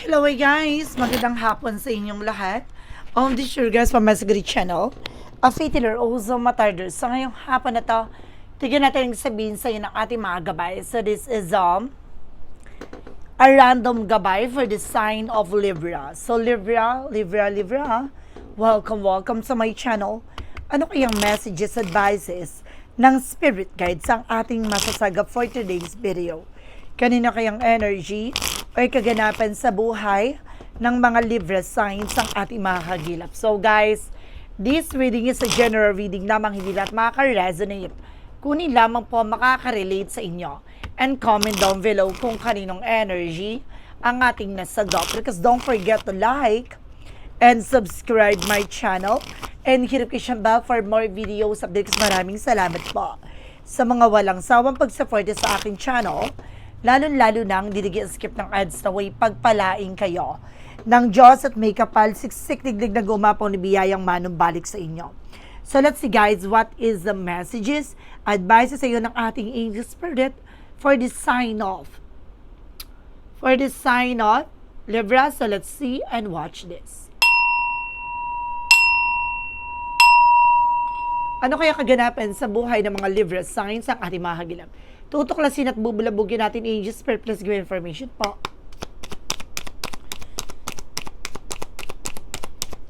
Hello guys! Magandang hapon sa inyong lahat. Um, this is your guys from Masagri Channel. A Fitiller also Matarders. So ngayong hapon na to, tignan natin yung sabihin sa inyo ng ating mga gabay. So this is um, a random gabay for the sign of Libra. So Libra, Libra, Libra, welcome, welcome sa my channel. Ano kayang messages, advices ng spirit guides ang ating masasagap for today's video? Kanino kayang energy o kaganapan sa buhay ng mga Libra signs ang ating mga kagilap? So guys, this reading is a general reading lamang hindi lahat makaka-resonate. Kunin lamang po makaka-relate sa inyo. And comment down below kung kaninong energy ang ating nasagap. Because don't forget to like and subscribe my channel and hit notification bell for more videos updates. Maraming salamat po sa mga walang sawang pagsuporta sa aking channel. Lalo-lalo nang didigyan skip ng ads na way pagpalaing kayo ng Diyos at may kapal siksik digdig na gumapaw ni biyayang manong balik sa inyo. So let's see guys, what is the messages, advices sa iyo ng ating angel spirit for this sign off. For this sign off, Libra, so let's see and watch this. Ano kaya kaganapan sa buhay ng mga Libra signs ang ating mga hagilap? Tutuklasin at bubulabugin natin angel spirit plus give information po.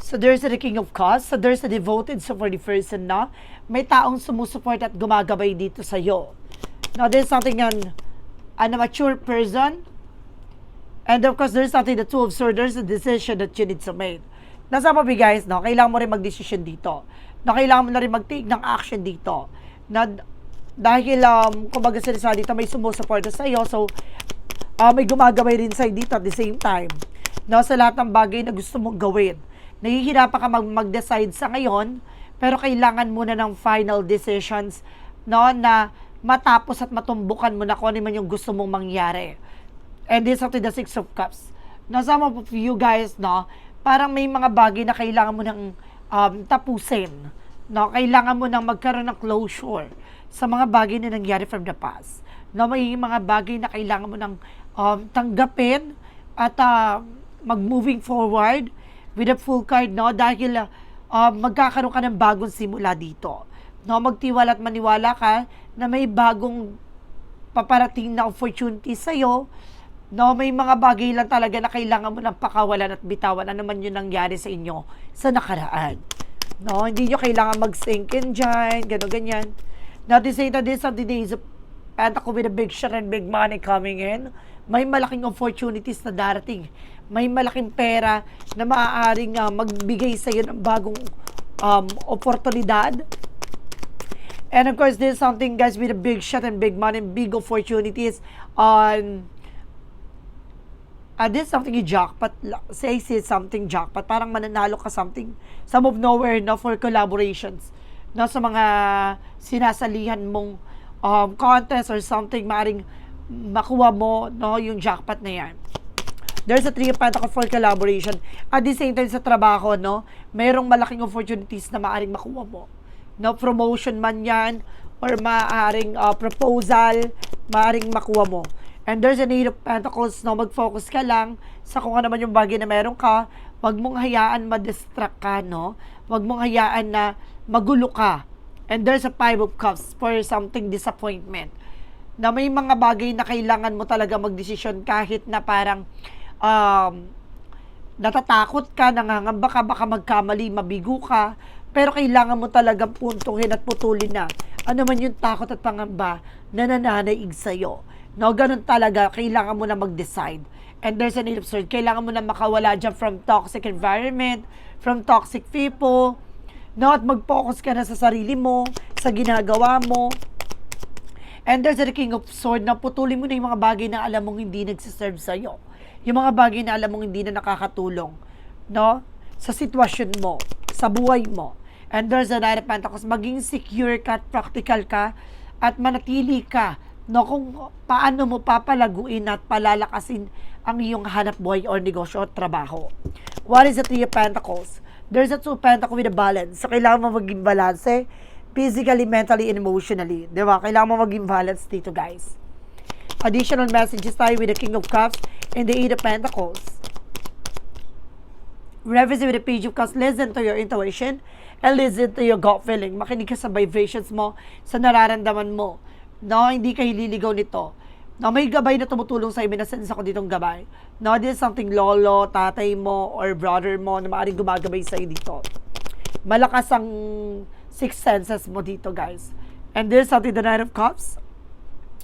So there's a King of Cups. So there's a devoted so for the person na may taong sumusuport at gumagabay dito sa iyo. Now there's something on an mature person. And of course, there's something the two of swords, there's a decision that you need to make. Nasa mo guys, no? Kailangan mo rin mag-decision dito. Na kailangan mo na rin mag-take ng action dito. Na dahil, um, kumbaga sila dito, may sumusuporta sa iyo. So, uh, may gumagabay rin sa'yo dito at the same time. No, sa lahat ng bagay na gusto mong gawin nahihirapan ka mag- mag-decide sa ngayon, pero kailangan muna ng final decisions, no, na matapos at matumbukan mo na kung ano man yung gusto mong mangyari. And this up to the Six of Cups. No, some of you guys, no, parang may mga bagay na kailangan mo ng um, tapusin. No, kailangan mo nang magkaroon ng closure sa mga bagay na nangyari from the past. No, may mga bagay na kailangan mo nang um, tanggapin at uh, mag-moving forward with a full card, no? Dahil uh, magkakaroon ka ng bagong simula dito. No, magtiwala at maniwala ka na may bagong paparating na opportunity sa iyo. No, may mga bagay lang talaga na kailangan mo ng pakawalan at bitawan. Ano man yun nangyari sa inyo sa nakaraan. No, hindi nyo kailangan mag-sink in dyan, gano'n, ganyan. Now, to say that this of the days of Pentacle with a big shot and big money coming in, may malaking opportunities na darating may malaking pera na maaaring uh, magbigay sa iyo ng bagong um, oportunidad. And of course, this is something guys with a big shot and big money, big opportunities on this is something you jackpot, say say something jackpot, parang mananalo ka something, some of nowhere na for collaborations no, sa mga sinasalihan mong um, contest or something, maaaring makuha mo no, yung jackpot na yan there's a three of Pentacles for collaboration. At the same time sa trabaho, no, mayroong malaking opportunities na maaring makuha mo. No, promotion man yan, or maaring uh, proposal, maaring makuha mo. And there's a Eight of Pentacles, no, mag-focus ka lang sa kung ano man yung bagay na meron ka. Huwag mong hayaan ma-distract ka, no? Huwag mong hayaan na magulo ka. And there's a Five of Cups for something disappointment. Na may mga bagay na kailangan mo talaga magdesisyon kahit na parang um, natatakot ka, nangangamba ka, baka magkamali, mabigo ka, pero kailangan mo talagang puntuhin at putulin na ano man yung takot at pangamba na nananaig sa'yo. No, ganun talaga, kailangan mo na mag-decide. And there's an absurd, kailangan mo na makawala dyan from toxic environment, from toxic people, no, at mag-focus ka na sa sarili mo, sa ginagawa mo. And there's a king of sword na putulin mo na yung mga bagay na alam mong hindi nagsiserve sa'yo yung mga bagay na alam mong hindi na nakakatulong, no? Sa sitwasyon mo, sa buhay mo. And there's a Nine of Pentacles, maging secure ka at practical ka at manatili ka, no? Kung paano mo papalaguin at palalakasin ang iyong hanap buhay or negosyo at trabaho. What is the Three of Pentacles? There's a Two of Pentacles with a balance. So, kailangan mo maging balance, eh? physically, mentally, and emotionally. Di ba? Kailangan mo maging balance dito, guys. Additional messages tayo with the King of Cups and the Eight of Pentacles. Revisit with the page of cups. Listen to your intuition and listen to your gut feeling. Makinig ka sa vibrations mo, sa nararamdaman mo. No, hindi ka hililigaw nito. No, may gabay na tumutulong sa iyo. Minasense ako ditong gabay. No, this is something lolo, tatay mo, or brother mo na maaaring gumagabay sa iyo dito. Malakas ang six senses mo dito, guys. And this is something the Nine of Cups.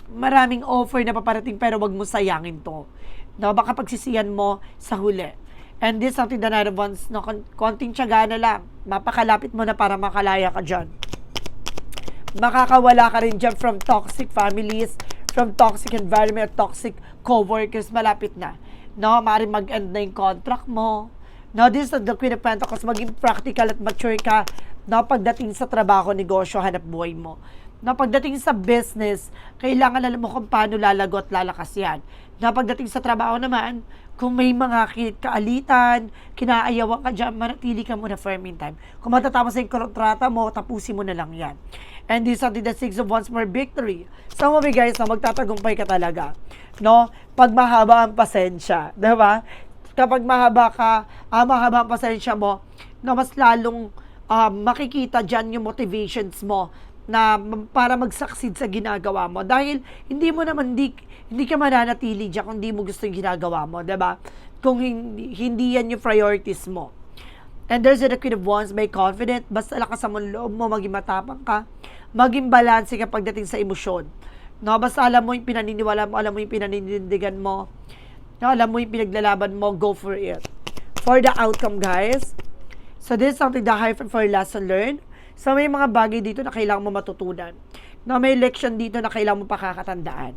Maraming offer na paparating pero wag mo sayangin to. No, baka pagsisiyan mo sa huli. And this is something the Nine of Wands, no, kon- konting tiyaga na lang. Mapakalapit mo na para makalaya ka dyan makakawala ka rin dyan from toxic families, from toxic environment, toxic co-workers, malapit na. No, maaaring mag-end na yung contract mo. No, this is the Queen of Pentacles, maging practical at mature ka no, pagdating sa trabaho, negosyo, hanap buhay mo. No, pagdating sa business, kailangan alam mo kung paano lalago at lalakas yan. No, pagdating sa trabaho naman, kung may mga kaalitan, kinaayawan ka dyan, manatili ka muna for a meantime. Kung matatapos na yung kontrata mo, tapusin mo na lang yan. And is something the six of wands more victory. Some of you guys, no, magtatagumpay ka talaga. No? Pag mahaba ang pasensya. di ba? Kapag mahaba ka, ah, mahaba ang pasensya mo, no, mas lalong ah, makikita dyan yung motivations mo na para mag-succeed sa ginagawa mo. Dahil hindi mo naman, hindi, hindi ka mananatili dyan kung hindi mo gusto yung ginagawa mo, 'di ba? Kung hindi, hindi yan yung priorities mo. And there's a Queen of Wands, may confident, basta lakas ang loob mo, maging matapang ka, maging balanse ka pagdating sa emosyon. No, basta alam mo yung pinaniniwala mo, alam mo yung pinaninindigan mo, no, alam mo yung pinaglalaban mo, go for it. For the outcome, guys, So this is something that hyphen for lesson learned. So may mga bagay dito na kailangan mo matutunan. No, may leksyon dito na kailangan mo pakakatandaan.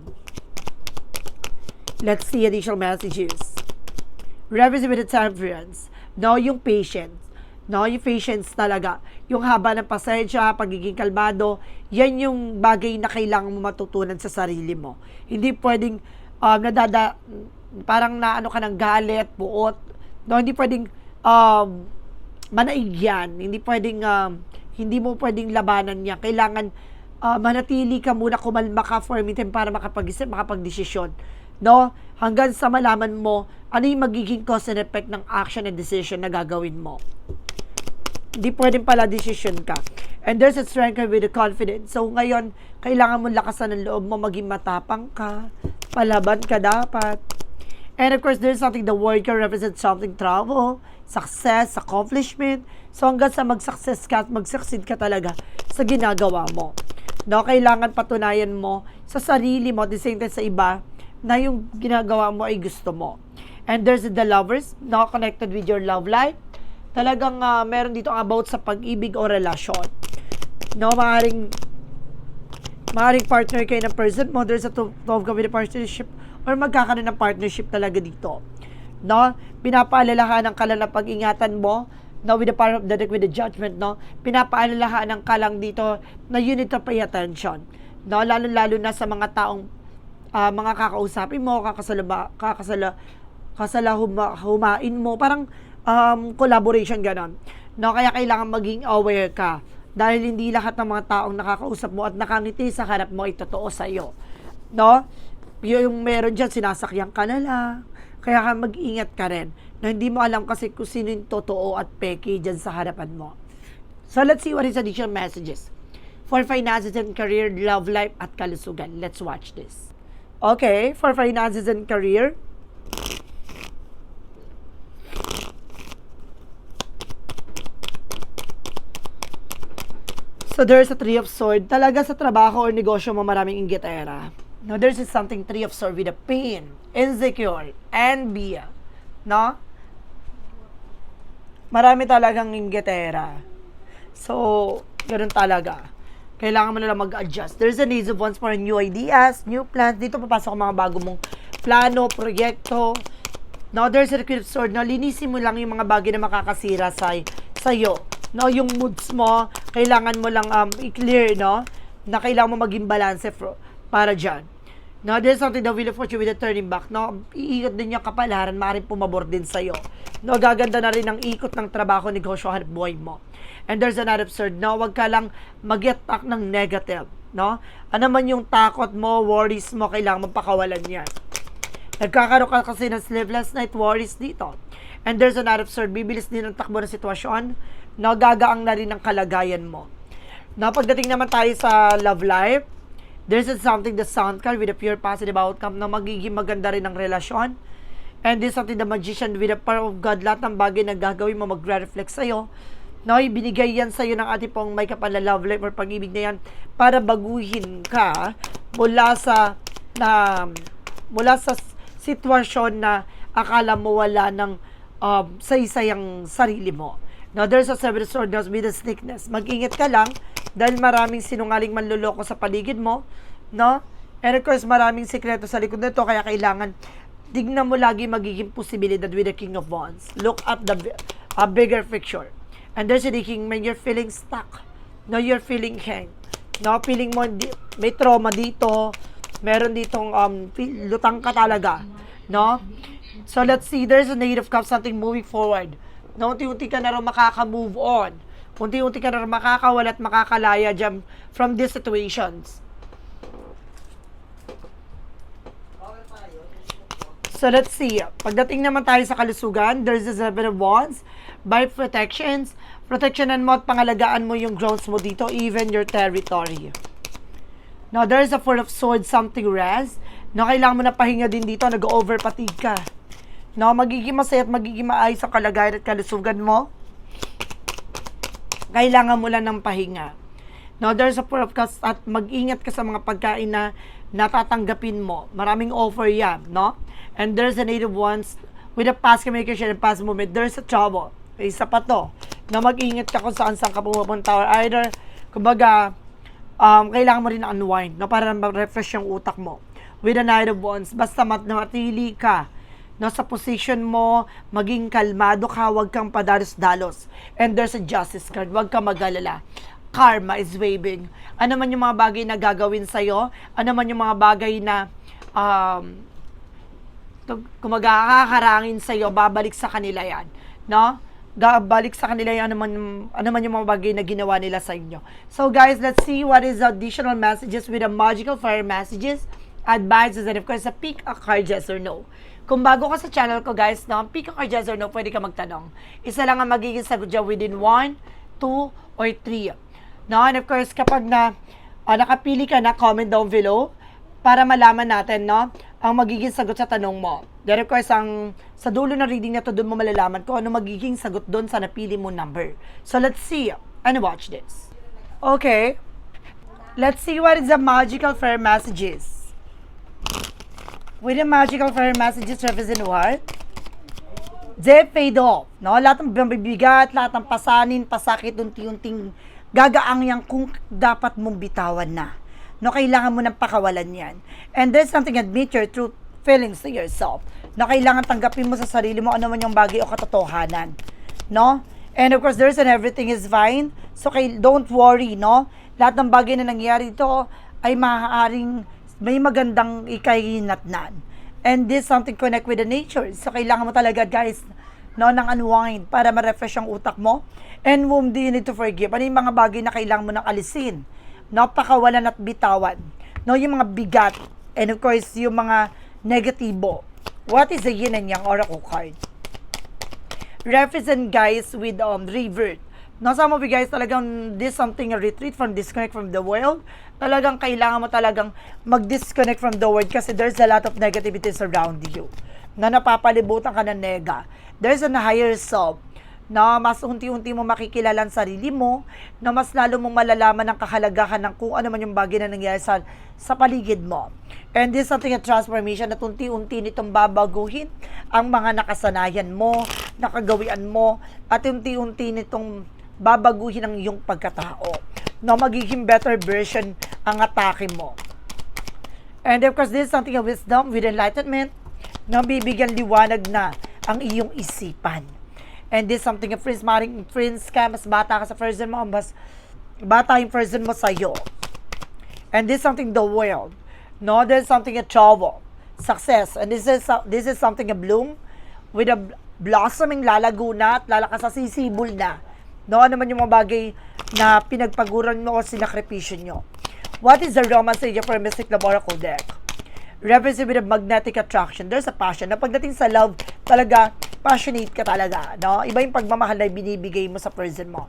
Let's see additional messages. Revisit with the temperance. No, yung patience. No, yung patience talaga. Yung haba ng pasensya, pagiging kalmado, yan yung bagay na kailangan mo matutunan sa sarili mo. Hindi pwedeng um, nadada, parang naano ka ng galit, buot. No, hindi pwedeng um, manaig yan. Hindi pwedeng, um, hindi mo pwedeng labanan yan. Kailangan uh, manatili ka muna, kumalma ka for a minute para makapag-isip, makapag-desisyon. No? Hanggang sa malaman mo ano yung magiging cause and effect ng action and decision na gagawin mo. Hindi pwedeng pala decision ka. And there's a strength with the confidence. So ngayon, kailangan mo lakasan ng loob mo, maging matapang ka, palaban ka dapat. And of course, there's something the word can represent something travel, success, accomplishment. So hanggang sa mag-success ka at mag-succeed ka talaga sa ginagawa mo. No, kailangan patunayan mo sa sarili mo at the same time sa iba na yung ginagawa mo ay gusto mo. And there's the lovers, no, connected with your love life. Talagang ah, meron dito about sa pag-ibig o relasyon. No, maaaring maaaring partner kayo ng person mo, there's a to- with a partnership or magkakaroon ng partnership talaga dito. No? Pinapaalalahanan ka lang ng pag-ingatan mo no, with the power of the with the judgment, no? Pinapaalalahanan ka lang dito na you need to pay attention. No? Lalo-lalo na sa mga taong ah, mga kakausapin mo, kakasalaba, kakasala, kasala huma, humain mo, parang um, collaboration ganon. No, kaya kailangan maging aware ka dahil hindi lahat ng mga taong nakakausap mo at nakangiti sa harap mo ay totoo sa iyo. No? Yung meron diyan sinasakyan ka na lang. Kaya ka mag-ingat ka rin na hindi mo alam kasi kung sino yung totoo at peke dyan sa harapan mo. So let's see what is additional messages for finances and career, love life at kalusugan. Let's watch this. Okay, for finances and career, So there's a three of sword. Talaga sa trabaho or negosyo mo maraming inggitera. No, there's something three of sword with a pain, insecure, envy. No? Marami talagang inggitera. So, ganun talaga. Kailangan mo na lang mag-adjust. There's a need of once for new ideas, new plans. Dito papasok ang mga bago mong plano, proyekto. No, there's a of Sword. No, linisin mo lang yung mga bagay na makakasira sa sa'yo. No, yung moods mo, kailangan mo lang um, i-clear, no? Na kailangan mo maging balance for, para dyan. No, there's something that will you with a turning back. No, iikot din yung kapalaran, maaaring pumabor din sa'yo. No, gaganda na rin ang ikot ng trabaho, negosyo, hanap buhay mo. And there's another absurd, no, wag ka lang mag-attack ng negative. No? Ano man yung takot mo, worries mo, kailangan mo pakawalan yan. Nagkakaroon ka kasi ng sleepless night worries dito. And there's a Knight of Swords. Bibilis din ang takbo ng sitwasyon. No, gagaang na rin ang kalagayan mo. No, pagdating naman tayo sa love life, there's something the sound card with a pure positive outcome na magiging maganda rin ang relasyon. And this something the magician with the power of God, lahat ng bagay na gagawin mo magre-reflect sa'yo. No, ibinigay yan sa'yo ng ating pong may kapal na love life or pag-ibig na yan para baguhin ka mula sa na mula sa sitwasyon na akala mo wala ng um, saysayang sarili mo. Now, there's a seven sword now with a sickness. Mag-ingat ka lang dahil maraming sinungaling manluloko sa paligid mo, no? And of course, maraming sikreto sa likod nito, kaya kailangan tignan mo lagi magiging posibilidad with the King of Wands. Look at the a bigger picture. And there's a king when you're feeling stuck. No, you're feeling hang. No, feeling mo di, may trauma dito. Meron ditong um, lutang ka talaga. No? So let's see, there's a native cup, something moving forward. No, unti-unti ka na rin makaka-move on. Unti-unti ka na rin makakawala at makakalaya dyan from these situations. So let's see. Pagdating naman tayo sa kalusugan, there's the seven of wands. By protections, protectionan mo at pangalagaan mo yung grounds mo dito, even your territory. Now, there's a four of swords, something rest. No, kailangan mo na pahinga din dito, nag-over fatigue ka. No, magiging masaya at magiging maayos ang kalagayan at kalusugan mo. Kailangan mo lang ng pahinga. No, there's a four of cups at mag-ingat ka sa mga pagkain na natatanggapin mo. Maraming offer yan, no? And there's a native ones with a past communication and past movement. There's a trouble. Isa pa to. Na mag-ingat ka kung saan saan ka pumunta or either, kumbaga, um, kailangan mo rin unwind, no? Para ma-refresh yung utak mo. With a Knight of Wands, basta mat matili ka no, sa position mo, maging kalmado ka, huwag kang padalos-dalos. And there's a justice card, huwag kang mag-alala. Karma is waving. Ano man yung mga bagay na gagawin sa'yo, ano man yung mga bagay na um, kung magkakakarangin sa'yo, babalik sa kanila yan. No? Babalik sa kanila yan, ano man, ano man yung mga bagay na ginawa nila sa inyo. So guys, let's see what is the additional messages with the magical fire messages, advices, and of course, a pick a card yes or no. Kung bago ka sa channel ko guys, no, pick a card yes or no, pwede ka magtanong. Isa lang ang magiging sagot dyan within 1, 2, or 3. No, and of course, kapag na ah, nakapili ka na, comment down below para malaman natin, no, ang magiging sagot sa tanong mo. Then of course, ang, sa dulo ng reading na to, doon mo malalaman kung ano magiging sagot doon sa napili mo number. So, let's see and watch this. Okay. Let's see what is the magical fairy messages. With the magical fairy messages represent what? They fade off. No? Lahat ng bibigat, lahat ng pasanin, pasakit, unti-unting gagaang yan kung dapat mong bitawan na. No, kailangan mo ng pakawalan yan. And there's something admit your true feelings to yourself. No, kailangan tanggapin mo sa sarili mo ano man yung bagay o katotohanan. No? And of course, there's an everything is fine. So, kay, don't worry, no? Lahat ng bagay na nangyari ito ay maaaring may magandang ikahinatnan. And this something connect with the nature. So, kailangan mo talaga, guys, no, ng unwind para ma-refresh ang utak mo. And whom do you need to forgive? Ano yung mga bagay na kailangan mo nang alisin? No, pakawalan at bitawan. No, yung mga bigat. And of course, yung mga negatibo. What is the yin and yang oracle card? represent guys with um revert. No, some of you guys talagang this something a retreat from disconnect from the world. Talagang kailangan mo talagang mag-disconnect from the world kasi there's a lot of negativities around you. Na napapalibutan ka ng nega. There's a higher self na mas unti-unti mo makikilala ang sarili mo, na mas lalo mong malalaman ang kahalagahan ng kung ano man yung bagay na nangyari sa, sa paligid mo. And this is something a transformation na unti-unti nitong babaguhin ang mga nakasanayan mo, nakagawian mo, at unti-unti nitong babaguhin ang iyong pagkatao. Na magiging better version ang atake mo. And of course, this is something of wisdom with enlightenment na bibigyan liwanag na ang iyong isipan. And this is something of friends, maring friends ka, mas bata ka sa person mo, mas bata yung person mo sa'yo. And this is something the world. No, there's something a trouble, success. And this is this is something a bloom with a blossoming lalago na at lalakas sa sisibol na. No, ano man yung mga bagay na pinagpaguran mo o sinakripisyo nyo. What is the romance stage for a Mystic Love Oracle deck? Represent with a magnetic attraction. There's a passion. Na pagdating sa love, talaga, passionate ka talaga, no? Iba yung pagmamahal na binibigay mo sa person mo.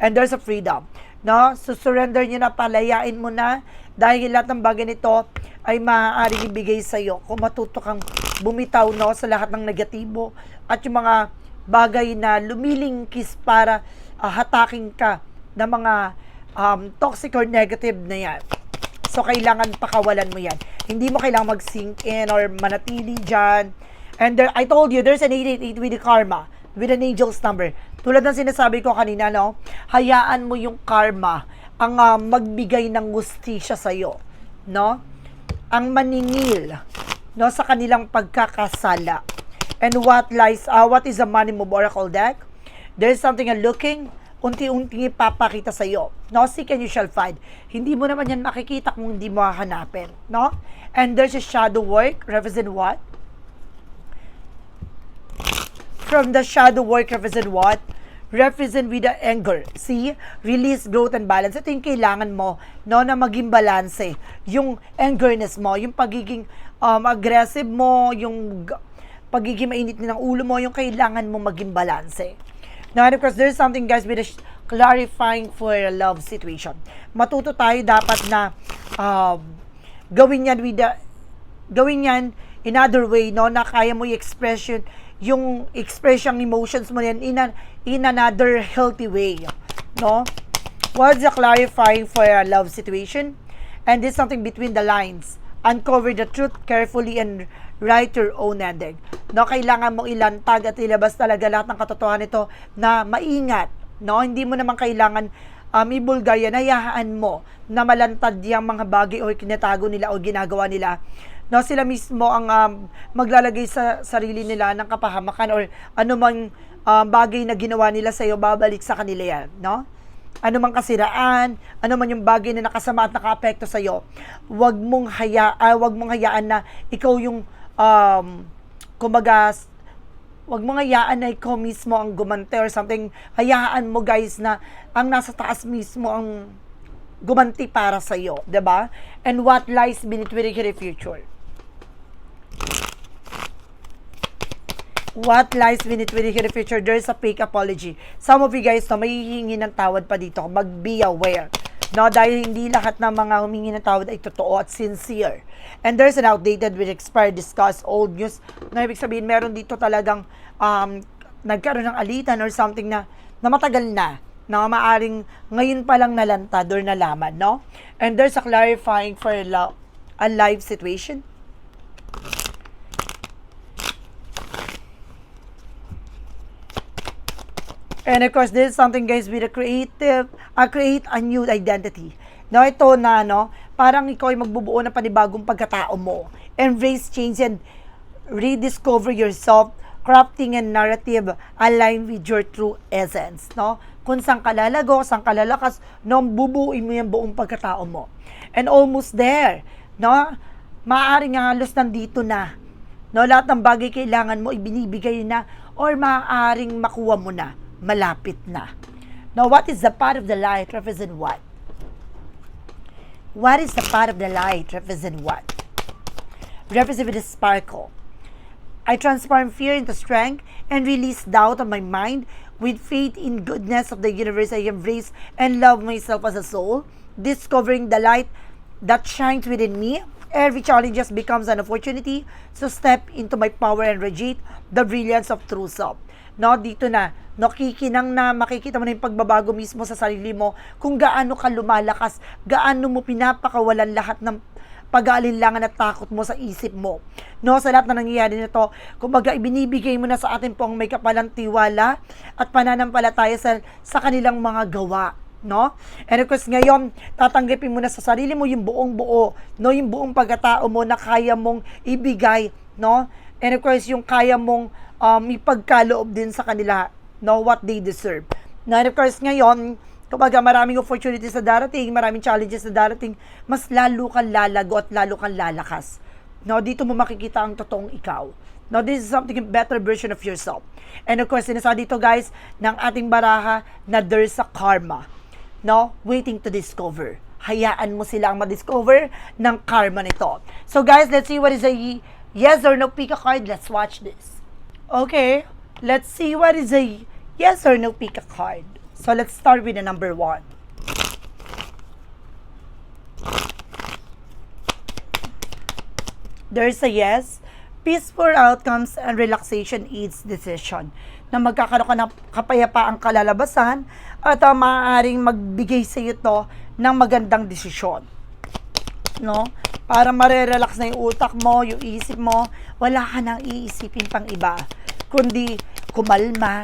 And there's a freedom, no? So, surrender nyo na, palayain mo na, dahil lahat ng bagay nito ay maaaring ibigay sa iyo kung matuto kang bumitaw, no, sa lahat ng negatibo at yung mga bagay na lumilingkis para ah, hatakin ka ng mga um, toxic or negative na yan. So, kailangan pakawalan mo yan. Hindi mo kailangan mag-sink in or manatili dyan. And there, I told you, there's an 888 with the karma, with an angel's number. Tulad ng sinasabi ko kanina, no? Hayaan mo yung karma ang ah, magbigay ng gustisya sa'yo, no? Ang maningil, no, sa kanilang pagkakasala. And what lies, uh, what is the money move oracle deck? There's something you're looking, unti-unting ipapakita sa iyo. No, seek and you shall find. Hindi mo naman yan makikita kung hindi mo hahanapin, no? And there's a shadow work, represent what? From the shadow work, represent what? Represent with the anger. See? Release, growth, and balance. Ito yung kailangan mo, no, na maging balance. Yung angerness mo, yung pagiging um, aggressive mo, yung pagiging mainit ng ulo mo, yung kailangan mo maging balance. Now, and of course, there's something, guys, with a clarifying for a love situation. Matuto tayo dapat na um, gawin yan with the, gawin yan in other way, no, na kaya mo i-expression, yung expression emotions mo yan in, an, in another healthy way, no? What's the clarifying for a love situation? And this is something between the lines. Uncover the truth carefully and write your own ending. No, kailangan mong ilantag at ilabas talaga lahat ng katotohanan nito na maingat. No, hindi mo naman kailangan um, ibulgar yan. Hayaan mo na malantad yung mga bagay o kinatago nila o ginagawa nila. No, sila mismo ang um, maglalagay sa sarili nila ng kapahamakan or anumang um, bagay na ginawa nila sa iyo, babalik sa kanila yan. No? ano mang kasiraan, ano yung bagay na nakasama at nakaapekto sa iyo, wag mong haya, ah, wag mong hayaan na ikaw yung um kumbaga wag mong hayaan na ikaw mismo ang gumante or something. Hayaan mo guys na ang nasa taas mismo ang gumanti para sa iyo, 'di ba? And what lies beneath your future. What lies beneath with your future? There's a fake apology. Some of you guys, no, may hihingi ng tawad pa dito. Mag-be aware. No, dahil hindi lahat ng mga humingi ng tawad ay totoo at sincere. And there's an outdated with expired discuss old news. Na ibig sabihin, meron dito talagang um, nagkaroon ng alitan or something na, na matagal na na maaring ngayon pa lang nalantad or nalaman, no? And there's a clarifying for a, a live situation. And of course, this is something guys with a creative, uh, create a new identity. No, ito na, no, parang ikaw ay magbubuo ng panibagong pagkatao mo. Embrace change and rediscover yourself, crafting a narrative aligned with your true essence, no? Kung saan ka lalago, saan ka lalakas, no, bubuuin mo yung buong pagkatao mo. And almost there, no? Maaaring halos nandito na. No, lahat ng bagay kailangan mo ibinibigay na or maaaring makuha mo na malapit na. Now, what is the part of the light represent what? What is the part of the light represent what? Represent with a sparkle. I transform fear into strength and release doubt on my mind. With faith in goodness of the universe, I embrace and love myself as a soul, discovering the light that shines within me. Every challenge just becomes an opportunity to step into my power and radiate the brilliance of true self. No, dito na, nakikinang na makikita mo na yung pagbabago mismo sa sarili mo kung gaano ka lumalakas, gaano mo pinapakawalan lahat ng pag-aalinlangan at takot mo sa isip mo. No, sa lahat na nangyayari nito, kumbaga ibinibigay mo na sa atin po ang may kapalang tiwala at pananampalataya sa, sa kanilang mga gawa no? And of course, ngayon, tatanggapin mo na sa sarili mo yung buong buo, no? Yung buong pagkatao mo na kaya mong ibigay, no? And of course, yung kaya mong um, ipagkaloob din sa kanila, no? What they deserve. And of course, ngayon, kumbaga maraming opportunities na darating, maraming challenges na darating, mas lalo kang lalago at lalo kang lalakas. No, dito mo makikita ang totoong ikaw. No, this is something a better version of yourself. And of course, sinasabi dito guys, ng ating baraha na there's a karma. No, waiting to discover. Hayaan mo silang ma-discover ng karma nito. So guys, let's see what is a yes or no pick a card. Let's watch this. Okay. Let's see what is a yes or no pick a card. So let's start with the number one. There's a yes. Peaceful outcomes and relaxation aids decision na magkakaroon ka ng kapayapaang kalalabasan at uh, maaaring magbigay sa iyo to ng magandang desisyon. No? Para marerelax na yung utak mo, yung isip mo, wala ka nang iisipin pang iba, kundi kumalma.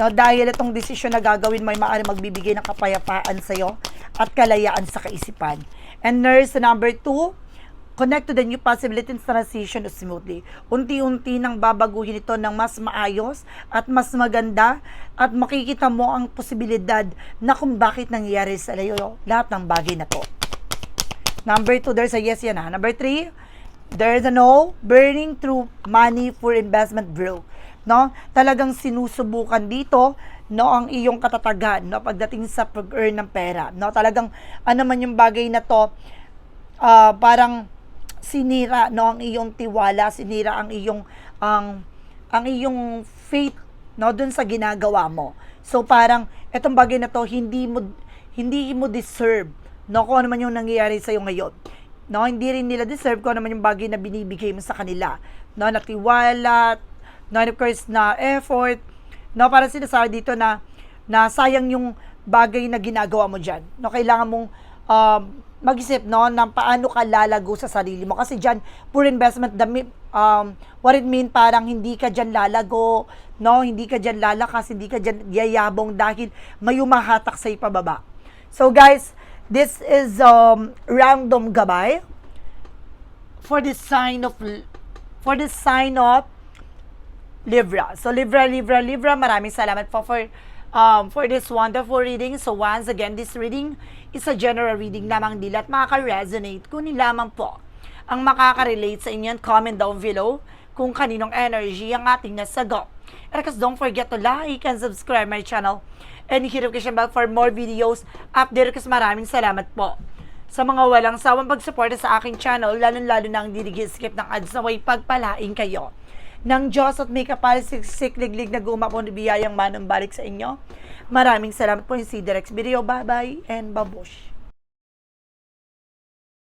No? Dahil itong desisyon na gagawin mo ay maaaring magbibigay ng kapayapaan sa iyo at kalayaan sa kaisipan. And nurse number two, connect to the new possibility and transition smoothly. Unti-unti nang babaguhin ito ng mas maayos at mas maganda at makikita mo ang posibilidad na kung bakit nangyayari sa iyo lahat ng bagay na to. Number two, there's a yes yan ha. Number three, there's a no, burning through money for investment broke. No? Talagang sinusubukan dito no ang iyong katatagan no pagdating sa pag-earn ng pera no talagang ano man yung bagay na to ah, parang sinira no ang iyong tiwala, sinira ang iyong ang ang iyong faith no dun sa ginagawa mo. So parang etong bagay na to hindi mo hindi mo deserve no kung ano man yung nangyayari sa iyo ngayon. No, hindi rin nila deserve kung ano man yung bagay na binibigay mo sa kanila. No, na tiwala, no, and of course, na effort. No, para sinasabi dito na na sayang yung bagay na ginagawa mo diyan. No, kailangan mong um, mag-isip no ng paano ka lalago sa sarili mo kasi diyan pure investment the mi- um what it mean parang hindi ka diyan lalago no hindi ka diyan lalakas hindi ka diyan yayabong dahil may umahatak sa ipababa so guys this is um random gabay for the sign of for the sign of Libra. So Libra, Libra, Libra, maraming salamat po for um, for this wonderful reading. So once again, this reading is a general reading lamang dila at makaka-resonate kunin lamang po ang makaka-relate sa inyo. Comment down below kung kaninong energy ang ating nasagot. And because don't forget to like and subscribe my channel and hit notification bell for more videos. Update kasi maraming salamat po sa mga walang sawang pagsuporta sa aking channel, lalo-lalo na ang skip ng ads na way pagpalain kayo ng Diyos at may kapalisik liglig na gumapon biyayang manong balik sa inyo. Maraming salamat po yung Siderex video. Bye-bye and babush.